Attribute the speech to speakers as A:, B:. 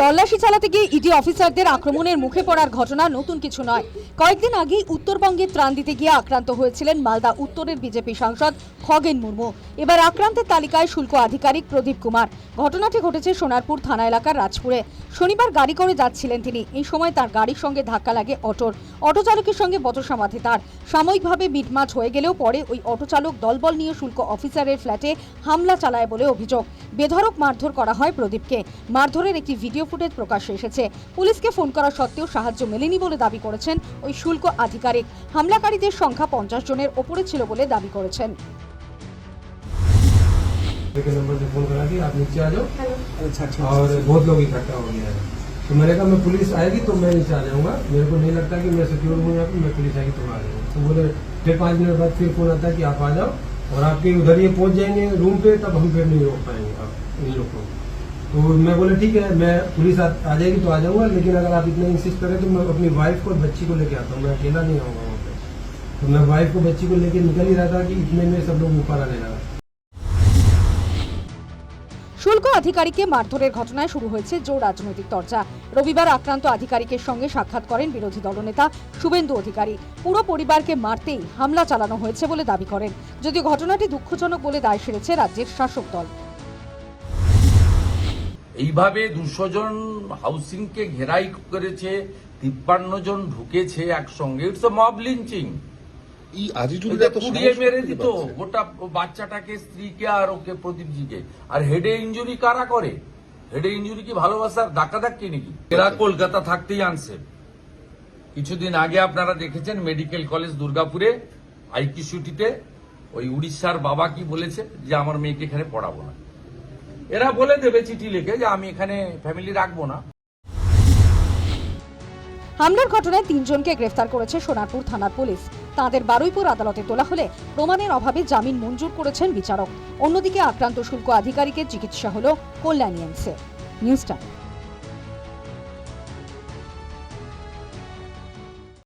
A: তল্লাশি চালাতে গিয়ে ইডি অফিসারদের আক্রমণের মুখে পড়ার ঘটনা নতুন কিছু নয়। কয়েকদিন আগেই উত্তরবঙ্গে ত্রাণ দিতে গিয়ে আক্রান্ত হয়েছিলেন মালদা উত্তরের বিজেপি সাংসদ খগেন মুর্মু। এবার আক্রান্তের তালিকায় শুল্ক আধিকারিক প্রদীপ কুমার। ঘটনাটি ঘটেছে সোনারপুর থানা এলাকার রাজপুরে। শনিবার গাড়ি করে যাচ্ছিলেন তিনি। এই সময় তার গাড়ির সঙ্গে ধাক্কা লাগে অটোর অটো চালকের সঙ্গে বচসা বাঁধে তার। সাময়িকভাবে মিটমাট হয়ে গেলেও পরে ওই অটো চালক দলবল নিয়ে শুল্ক অফিসারের ফ্ল্যাটে হামলা চালায় বলে অভিযোগ। বেধড়ক মারধর করা হয় প্রদীপকে মারধরের একটি ভিডিও ফুটেজ প্রকাশ্যে এসেছে পুলিশকে ফোন করা সত্ত্বেও সাহায্য মেলেনি বলে দাবি করেছেন ওই শুল্ক আধিকারিক হামলাকারীদের সংখ্যা পঞ্চাশ জনের ওপরে ছিল বলে দাবি করেছেন
B: के नंबर से फोन करा कि आप नीचे आ जाओ
C: अच्छा अच्छा
B: और बहुत लोग इकट्ठा हो गया है तो मैंने कहा मैं पुलिस आएगी तो मैं नीचे आ जाऊंगा मेरे को नहीं लगता कि मैं सिक्योर हूँ यहाँ पे मैं पुलिस आएगी तो मैं आ जाऊंगा तो बोले फिर पाँच मिनट बाद फिर फोन आता है कि आप आ जाओ और आपके उधर ये पहुँच जाएँगे रूम पे तब हम फिर नहीं रोक पाएँगे आप इन लोग को। तो मैं बोले ठीक है मैं पुलिस आ, आ जाएगी तो आ जाऊँगा लेकिन अगर आप इतना इंसिस्ट करें तो मैं अपनी वाइफ को बच्ची को लेके आता हूँ। मैं अकेला नहीं आऊँगा वहाँ पे। तो मैं वाइफ को बच्ची को लेके निकल ही रहा था कि इतने में सब लोग ऊपर आने लगा
A: শুল্ক আধিকারিককে মারধরের ঘটনায় শুরু হয়েছে জোর রাজনৈতিক চর্চা। রবিবার আক্রান্ত আধিকারিকের সঙ্গে সাক্ষাৎ করেন বিরোধী দলনেতা শুভেন্দু অধিকারী। পুরো পরিবারকে মারতেই হামলা চালানো হয়েছে বলে দাবি করেন। যদিও ঘটনাটি দুঃখজনক বলে দায় সেরেছে রাজ্যের শাসক দল।
D: এইভাবে দুশো জন হাউসিংকে ঘেরাই করেছে, তিপ্পান্ন জন ঢুকেছে একসঙ্গে। ইটস মব লিঞ্চিং
E: এই আজিজুলটা তো
D: পুড়িয়ে মেরে দিত। গোটা বাচ্চাটাকে স্ত্রীকে আর ওকে প্রদীপজিকে। আর হেডে ইঞ্জুরি কারা করে? হেডে ইঞ্জুরি কি ভালোবাসার ধাক্কা ধাক্কি নাকি? এরা কলকাতা থাকতেই আনছে কিছুদিন আগে আপনারা দেখেছেন মেডিকেল কলেজ দুর্গাপুরে আইকিসিউটিতে ওই উড়িষ্যার বাবা কি বলেছে যে আমার মেয়েকে এখানে পড়াবো না। এরা বলে দেবে চিঠি লিখে যে আমি এখানে ফ্যামিলি রাখব না।
A: হামলার ঘটনায় তিনজনকে গ্রেফতার করেছে সোনারপুর থানার পুলিশ। তাঁদের বারুইপুর আদালতে তোলা হলে প্রমাণের অভাবে জামিন মঞ্জুর করেছেন বিচারক। অন্যদিকে আক্রান্ত শুল্ক আধিকারিকের চিকিৎসা হল কল্যাণী এমসে। News time.